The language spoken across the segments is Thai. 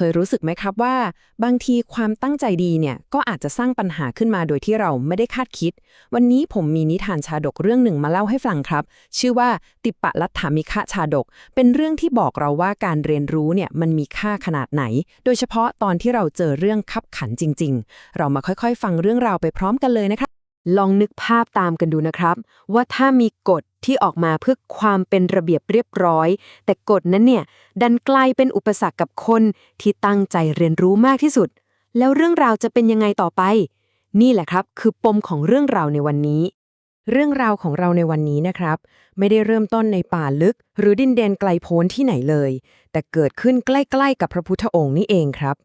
เคยรู้สึกไหมครับว่า บางทีความตั้งใจดีเนี่ยก็อาจจะสร้างปัญหาขึ้นมาโดยที่เราไม่ได้คาดคิด วันนี้ผมมีนิทานชาดกเรื่องหนึ่งมาเล่าให้ฟังครับ ชื่อว่าติปะลัทธามิคะชาดก เป็นเรื่องที่บอกเราว่าการเรียนรู้เนี่ยมันมีค่าขนาดไหน โดยเฉพาะตอนที่เราเจอเรื่องขับขันจริง ๆ เรามาค่อยๆ ฟังเรื่องราวไปพร้อมกันเลยนะครับลองนึกภาพตามกันดูนะครับ ว่าถ้ามีกฎ ที่ออกมาเพื่อความเป็นระเบียบเรียบร้อย แต่กฎนั้นเนี่ย ดันกลายเป็นอุปสรรคกับคนที่ตั้งใจเรียนรู้มากที่สุด แล้วเรื่องราวจะเป็นยังไงต่อไป นี่แหละครับ คือปมของเรื่องราวในวันนี้ เรื่องราวของเราในวันนี้นะครับ ไม่ได้เริ่มต้นในป่าลึก หรือดินแดนไกลโพ้นที่ไหนเลย แต่เกิดขึ้นใกล้ ๆ กับพระพุทธองค์นี่เองครับ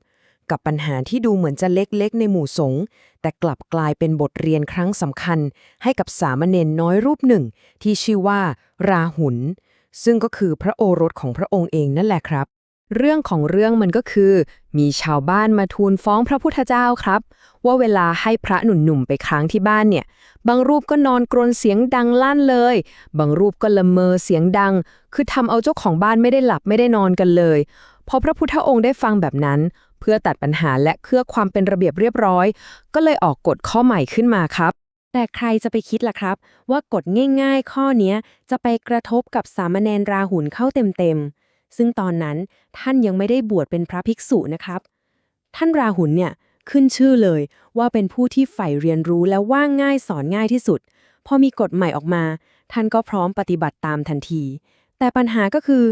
กับปัญหาที่ดูเหมือนจะเล็กๆ ในหมู่สงฆ์แต่กลับกลายเป็นบทเรียนครั้งสำคัญ ให้กับสามเณรน้อยรูปหนึ่ง ที่ชื่อว่า ราหุลซึ่งก็คือพระโอรสของพระองค์เองนั่นแหละครับ เรื่องของเรื่องมันก็คือ มีชาวบ้านมาทูลฟ้องพระพุทธเจ้าครับ ว่าเวลาให้พระหนุ่มๆไปค้างที่บ้านเนี่ย บางรูปก็นอนกรนเสียงดังลั่นเลย บางรูปก็ละเมอเสียงดัง คือทำเอาเจ้าของบ้านไม่ได้หลับไม่ได้นอนกันเลยพอพระพุทธองค์ได้ฟังแบบนั้น เพื่อตัดปัญหาและเพื่อความเป็นระเบียบเรียบร้อย ก็เลยออกกฎข้อใหม่ขึ้นมาครับ แต่ใครจะไปคิดล่ะครับ ว่ากฎง่าย ๆ ข้อนี้จะไปกระทบกับสามเณรราหุลเข้าเต็มๆซึ่งตอนนั้นท่านยังไม่ได้บวชเป็นพระภิกษุนะครับ ท่านราหุลเนี่ยขึ้นชื่อเลยว่าเป็นผู้ที่ใฝ่เรียนรู้และว่างง่ายสอนง่ายที่สุด พอมีกฎใหม่ออกมา ท่านก็พร้อมปฏิบัติตามทันที แต่ปัญหาก็คือ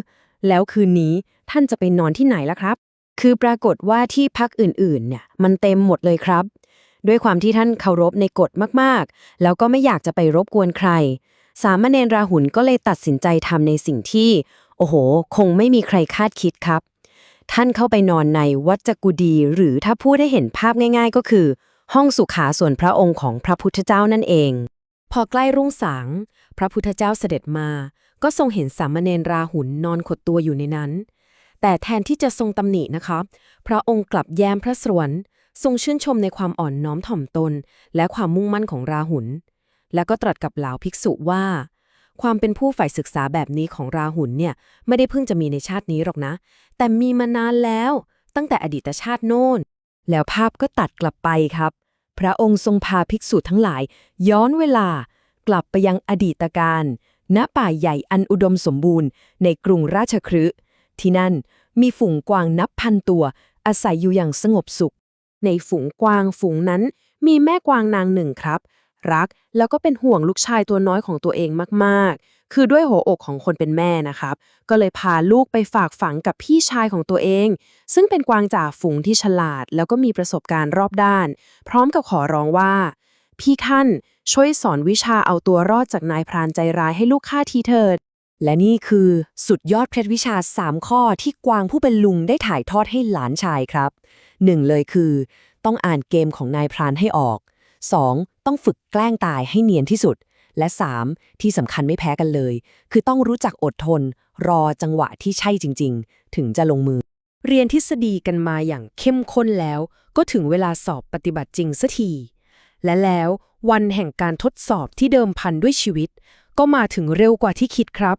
แล้วคืนนี้ท่านจะไปนอนที่ไหนล่ะครับ คือปรากฏว่าที่พักอื่นๆเนี่ยมันเต็มหมดเลยครับ ด้วยความที่ท่านเคารพในกฎมากๆ แล้วก็ไม่อยากจะไปรบกวนใคร สามเณรราหุลก็เลยตัดสินใจทำในสิ่งที่ โอ้โห คงไม่มีใครคาดคิดครับ ท่านเข้าไปนอนในวัดจกุดี หรือถ้าพูดให้เห็นภาพง่าย ๆ ก็คือ ห้องสุขาส่วนพระองค์ของพระพุทธเจ้านั่นเอง พอใกล้รุ่งสางพระพุทธเจ้าเสด็จมา ก็ทรงเห็นสามเณรราหุลนอนขดตัวอยู่ในนั้น แต่แทนที่จะทรงตำหนินะคะ พระองค์กลับแย้มพระสรวน ทรงชื่นชมในความอ่อนน้อมถ่อมตน และความมุ่งมั่นของราหุล และก็ตรัสกับเหล่าภิกษุว่า ความเป็นผู้ใฝ่ศึกษาแบบนี้ของราหุลเนี่ยไม่ได้เพิ่งจะมีในชาตินี้หรอกนะ แต่มีมานานแล้ว ตั้งแต่อดีตชาติโน้นแล้วภาพก็ตัดกลับไปครับ พระองค์ทรงพาภิกษุทั้งหลาย ย้อนเวลากลับไปยังอดีตการ ณป่าใหญ่อันอุดมสมบูรณ์ ในกรุงราชคฤห์ ที่นั่น มีฝูงกวางนับพันตัว อาศัยอยู่อย่างสงบสุข ในฝูงกวางฝูงนั้น มีแม่กวางนางหนึ่งครับ รักแล้วก็เป็นห่วงลูกชายตัวน้อยของตัวเองมากๆ คือด้วยหัวอกของคนเป็นแม่นะครับ ก็เลยพาลูกไปฝากฝังกับพี่ชายของตัวเอง ซึ่งเป็นกวางจ่าฝูงที่ฉลาด แล้วก็มีประสบการณ์รอบด้าน พร้อมกับขอร้องว่า พี่ท่านช่วยสอนวิชาเอาตัวรอดจากนายพรานใจร้ายให้ลูกข้าทีเถิด และนี่คือสุดยอดเคล็ดวิชา 3 ข้อที่กวางผู้เป็นลุงได้ถ่ายทอดให้หลานชายครับ 1. เลยคือ ต้องอ่านเกมของนายพรานให้ออก 2. ต้องฝึกแกล้งตายให้เนียนที่สุด และ 3. ที่สำคัญไม่แพ้กันเลย คือต้องรู้จักอดทน รอจังหวะที่ใช่จริง ๆ ถึงจะลงมือ เรียนทฤษฎีกันมาอย่างเข้มข้นแล้ว ก็ถึงเวลาสอบปฏิบัติจริงสัที และแล้ววันแห่งการทดสอบที่เดิมพันด้วยชีวิต ก็มาถึงเร็วกว่าที่คิดครับ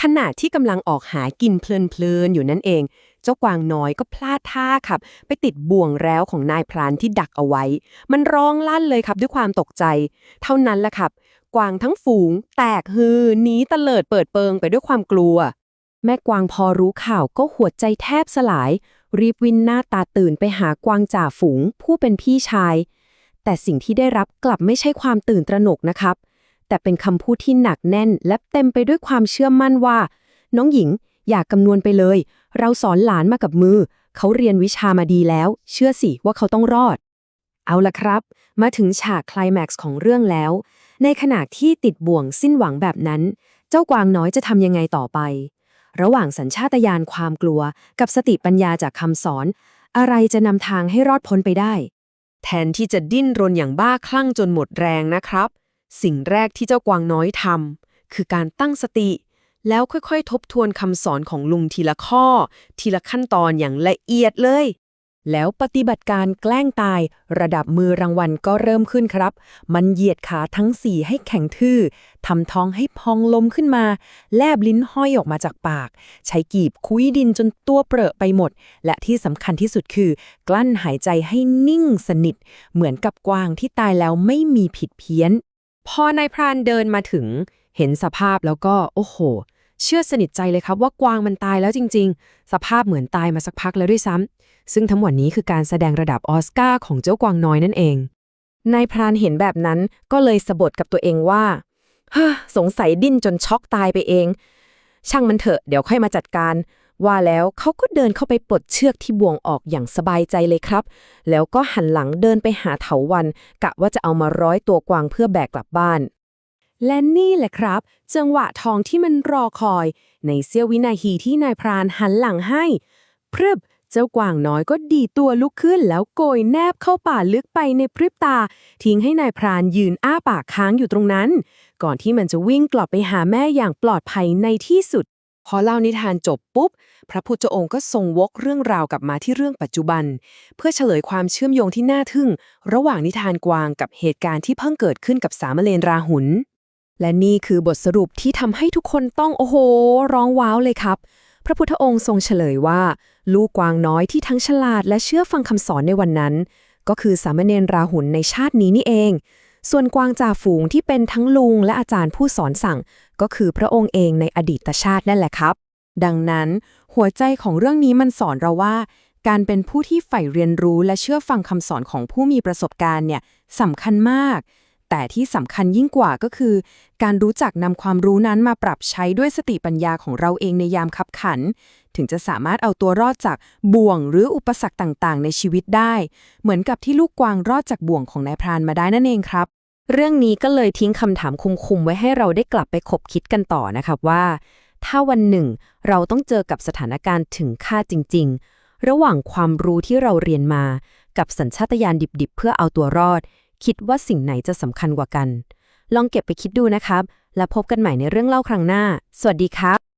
ขณะที่กำลังออกหากินเพลินๆอยู่นั่นเอง เจ้ากวางน้อยก็พลาดท่าครับ ไปติดบ่วงแล้วของนายพรานที่ดักเอาไว้ มันร้องลั่นเลยครับด้วยความตกใจ เท่านั้นแหละครับ กวางทั้งฝูง แตกฮือหนีตะเลิดเปิดเปิงไปด้วยความกลัว แม่กวางพอรู้ข่าวก็หัวใจแทบสลาย รีบวินหน้าตาตื่นไปหากวางจ่าฝูง ผู้เป็นพี่ชาย แต่สิ่งที่ได้รับกลับไม่ใช่ความตื่นตระหนกนะครับ แต่เป็นคำพูดที่หนักแน่น และเต็มไปด้วยความเชื่อมั่นว่า น้องหญิงอย่ากำนวณไปเลย เราสอนหลานมากับมือ เขาเรียนวิชามาดีแล้ว เชื่อสิว่าเขาต้องรอด เอาละครับ มาถึงฉากคลแม็กซ์ของเรื่องแล้ว ในขณะที่ติดบ่วงสิ้นหวังแบบนั้น เจ้ากวางน้อยจะทำยังไงต่อไป ระหว่างสัญชาตญาณความกลัว กับสติปัญญาจากคำสอน อะไรจะนำทางให้รอดพ้นไปได้ แทนที่จะดิ้นรนอย่างบ้าคลั่งจนหมดแรงนะครับ สิ่งแรกที่เจ้ากวางน้อยทำคือการตั้งสติ แล้วค่อยๆ ทบทวนคำสอนของลุงทีละข้อ ทีละขั้นตอนอย่างละเอียดเลย แล้วปฏิบัติการแกล้งตาย ระดับมือรางวัลก็เริ่มขึ้นครับ มันเหยียดขาทั้งสี่ให้แข็งทื่อทำท้องให้พองลมขึ้นมา แลบลิ้นห้อยออกมาจากปาก ใช้กีบคุยดินจนตัวเปรอะไปหมด และที่สำคัญที่สุดคือ กลั้นหายใจให้นิ่งสนิท เหมือนกับกวางที่ตายแล้วไม่มีผิดเพี้ยน พอนายพรานเดินมาถึง เห็นสภาพแล้วก็ โอ้โห เชื่อสนิทใจเลยครับว่ากวางมันตายแล้วจริง ๆ สภาพเหมือนตายมาสักพักแล้วด้วยซ้ำซึ่งทั้งหมดนี้คือการแสดงระดับออสการ์ของเจ้ากวางน้อยนั่นเองนายพรานเห็นแบบนั้นก็เลยสะบดกับตัวเองว่าฮสงสัยดิ้นจนช็อกตายไปเอง ช่างมันเถอะเดี๋ยวค่อยมาจัดการ ว่าแล้วเขาก็เดินเข้าไปปลดเชือกที่บ่วงออกอย่างสบายใจเลยครับ แล้วก็หันหลังเดินไปหาเถาวัน กะว่าจะเอามาร้อยตัวกวางเพื่อแบกกลับบ้าน และนี่แหละครับ จังหวะทองที่มันรอคอย ในเสี้ยววินาทีที่นายพรานหันหลังให้ พรึบเจ้ากวางน้อยก็ดีตัวลุกขึ้น แล้วโกยแนบเข้าป่าลึกไปในพริบตา ทิ้งให้นายพรานยืนอ้าปากค้างอยู่ตรงนั้น ก่อนที่มันจะวิ่งกลับไปหาแม่อย่างปลอดภัยในที่สุด พอเล่านิทานจบปุ๊บ พระพุทธองค์ก็ทรงวกเรื่องราวกลับมาที่เรื่องปัจจุบัน เพื่อเฉลยความเชื่อมโยงที่น่าทึ่ง ระหว่างนิทานกวางกับเหตุการณ์ที่เพิ่งเกิดขึ้นกับสามเณรราหุลและนี่คือบทสรุปที่ทำให้ทุกคนต้องโอ้โห ร้องว้าวเลยครับ พระพุทธองค์ทรงเฉลยว่า ลูกกวางน้อยที่ทั้งฉลาดและเชื่อฟังคำสอนในวันนั้น ก็คือสามเณรราหุลในชาตินี้นี่เอง ส่วนกวางจ่าฝูงที่เป็นทั้งลุงและอาจารย์ผู้สอนสั่ง ก็คือพระองค์เองในอดีตชาตินั่นแหละครับ ดังนั้น หัวใจของเรื่องนี้มันสอนเราว่า การเป็นผู้ที่ใฝ่เรียนรู้และเชื่อฟังคำสอนของผู้มีประสบการณ์เนี่ยสำคัญมาก แต่ที่สำคัญยิ่งกว่าก็คือ การรู้จักนำความรู้นั้นมาปรับใช้ด้วยสติปัญญาของเราเองในยามขับขัน ถึงจะสามารถเอาตัวรอดจากบ่วงหรืออุปสรรคต่างๆ ในชีวิตได้ เหมือนกับที่ลูกกวางรอดจากบ่วงของนายพรานมาได้นั่นเองครับ เรื่องนี้ก็เลยทิ้งคำถามคุมๆไว้ให้เราได้กลับไปคบคิดกันต่อนะครับว่า ถ้าวันหนึ่ง เราต้องเจอกับสถานการณ์ถึงค่าจริง ๆ ระหว่างความรู้ที่เราเรียนมา กับสัญชาตญาณดิบๆ เพื่อเอาตัวรอด คิดว่าสิ่งไหนจะสำคัญกว่ากัน ลองเก็บไปคิดดูนะครับ แล้วพบกันใหม่ในเรื่องเล่าครั้งหน้า สวัสดีครับ